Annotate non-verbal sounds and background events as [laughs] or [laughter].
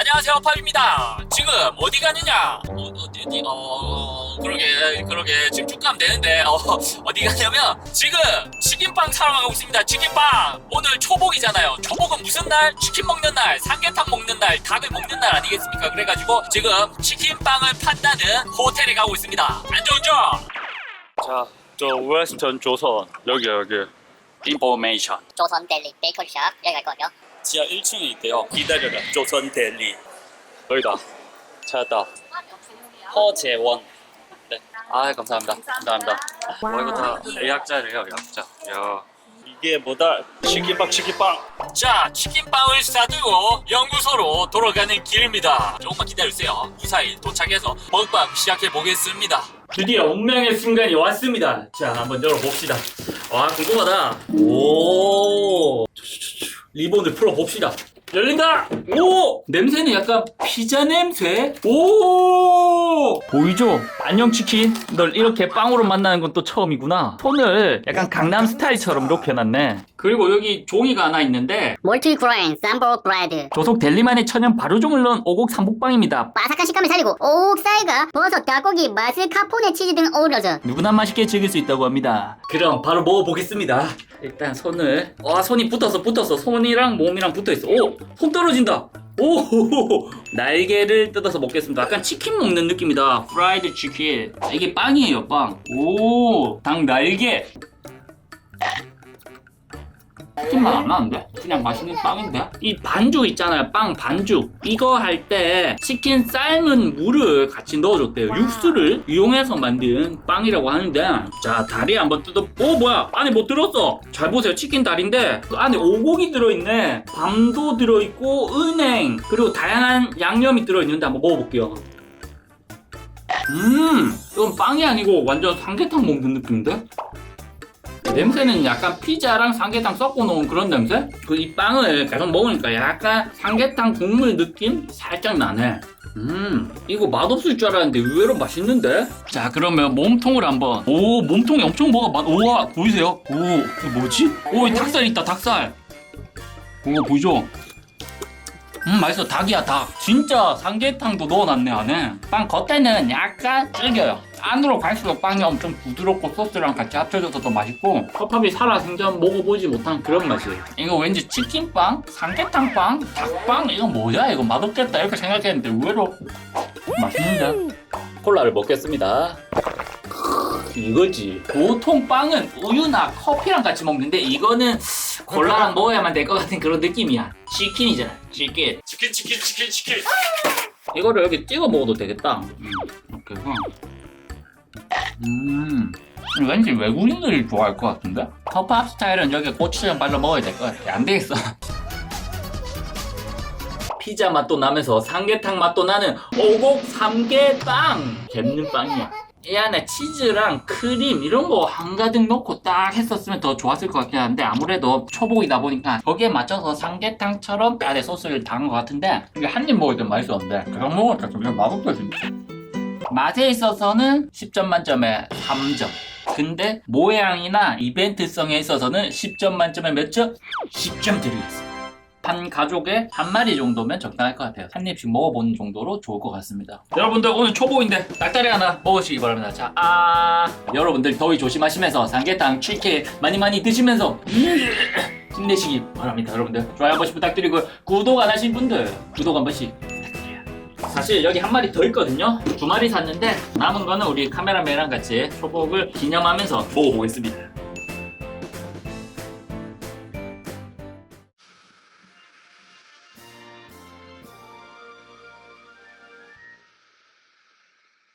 안녕하세요 팝입니다. 지금 어디 가느냐? 어, 어디 어디 어 그러게 그러게. 지금 쭉 가면 되는데 어, [laughs] 어디 가냐면 지금 치킨빵 사러 가고 있습니다 치킨빵. 오늘 초복이잖아요. 초복은 무슨 날? 치킨 먹는 날 삼계탕 먹는 날 닭을 먹는 날 아니겠습니까? 그래가지고 지금 치킨빵을 판다는 호텔에 가고 있습니다. 안전운전 자, 저 웨스턴 조선 여기 여기. 인포메이션 조선 델리 베이커리 샵 여기 갈 거예요. 지하 1층에 있대요. 기다려라. 조선 델리 여기다 찾았다. 허재원. 네. 아 감사합니다. 감사합니다. 와 이거 다 예약자래요 예약자. 야 이게 뭐다? 치킨빵 치킨빵. 자 치킨빵을 싸들고 연구소로 돌아가는 길입니다 조금만 기다려주세요 무사히 도착해서 먹방 시작해 보겠습니다 드디어 운명의 순간이 왔습니다 자 한번 열어봅시다 와 궁금하다 오 리본을 풀어봅시다. 열린다! 오! 냄새는 약간 피자 냄새? 오! 보이죠? 안녕 치킨. 널 이렇게 빵으로 만나는 건 또 처음이구나. 손을 약간 강남 스타일처럼 이렇게 해놨네 그리고 여기 종이가 하나 있는데 멀티그레인 쌈보 브레드 조속 델리만의 천연 발효종을 넣은 오곡 삼복빵입니다. 바삭한 식감을 살리고 옥사이가 버섯, 닭고기, 마스카포네 치즈 등 어우러져 누구나 맛있게 즐길 수 있다고 합니다. 그럼 바로 먹어보겠습니다. 일단 손을 와 손이 붙어서 붙어서 손이랑 몸이랑 붙어 있어. 오, 손 떨어진다. 오, 날개를 뜯어서 먹겠습니다. 약간 치킨 먹는 느낌이다. 프라이드 치킨. 이게 빵이에요, 빵. 오, 닭 날개. 맛안 나는데? 그냥 맛있는 빵인데? 이 반죽 있잖아요 빵 반죽. 이거 할 때 치킨 삶은 물을 같이 넣어줬대요. 육수를 이용해서 만든 빵이라고 하는데. 자 다리 한번 뜯어. 오 뭐야? 안에 뭐 들었어? 잘 보세요. 치킨 다리인데 그 안에 오곡이 들어있네. 밤도 들어있고 은행. 그리고 다양한 양념이 들어있는데 한번 먹어볼게요. 음 이건 빵이 아니고 완전 삼계탕 먹는 느낌인데? 냄새는 약간 피자랑 삼계탕 섞어 놓은 그런 냄새? 그 이 빵을 계속 먹으니까 약간 삼계탕 국물 느낌 살짝 나네. 음, 이거 맛없을 줄 알았는데 의외로 맛있는데? 자, 그러면 몸통을 한번. 오, 몸통이 엄청 뭐가 많, 우와, 보이세요? 오, 이거 뭐지? 오, 이 닭살 있다, 닭살. 오, 보이죠? 음, 맛있어. 닭이야, 닭. 진짜 삼계탕도 넣어놨네, 안에. 빵 겉에는 약간 질겨요. 안으로 갈수록 빵이 엄청 부드럽고 소스랑 같이 합쳐져서 더 맛있고 컵밥이 살아생전 먹어보지 못한 그런 맛이에요. 이거 왠지 치킨빵, 삼계탕빵, 닭빵 이거 뭐야? 이거 맛없겠다 이렇게 생각했는데 의외로 맛있는데? 콜라를 먹겠습니다. 이거지. 보통 빵은 우유나 커피랑 같이 먹는데 이거는 콜라랑 먹어야만 될 것 같은 그런 느낌이야. 치킨이잖아. 치킨. 치킨 치킨 치킨 치킨. 이거를 여기 찍어 먹어도 되겠다. 음, 이렇게 해서. 음. 왠지 외국인들이 좋아할 것 같은데? 컵밥 스타일은 여기 고추장 발라 먹어야 될 것 같아. 안 되겠어. [laughs] 피자 맛도 나면서 삼계탕 맛도 나는 오곡 삼계빵! geb는 빵이야. 이 안에 치즈랑 크림 이런 거 한가득 넣고 딱 했었으면 더 좋았을 것 같긴 한데 아무래도 초복이다 보니까 거기에 맞춰서 삼계탕처럼 안에 소스를 담은 것 같은데 이게 한 입 먹을 때 맛있었는데 그냥 먹으니까 좀 맛없다 진짜 맛에 있어서는 10점 만점에 3점 근데 모양이나 이벤트성에 있어서는 10점 만점에 몇 점? 10점 드리겠습니다 한 가족에 한 마리 정도면 적당할 것 같아요. 한 입씩 먹어보는 정도로 좋을 것 같습니다. 여러분들 오늘 초보인데 닭다리 하나 먹으시기 바랍니다. 자, 아 여러분들 더위 조심하시면서 삼계탕, 치킨 많이 많이 드시면서 힘내시기 바랍니다. 여러분들 좋아요 한 번씩 부탁드리고 구독 안 하신 분들 구독 한 번씩. 사실 여기 한 마리 더 있거든요. 두 마리 샀는데 남은 거는 우리 카메라맨이랑 같이 초복을 기념하면서 먹어보겠습니다.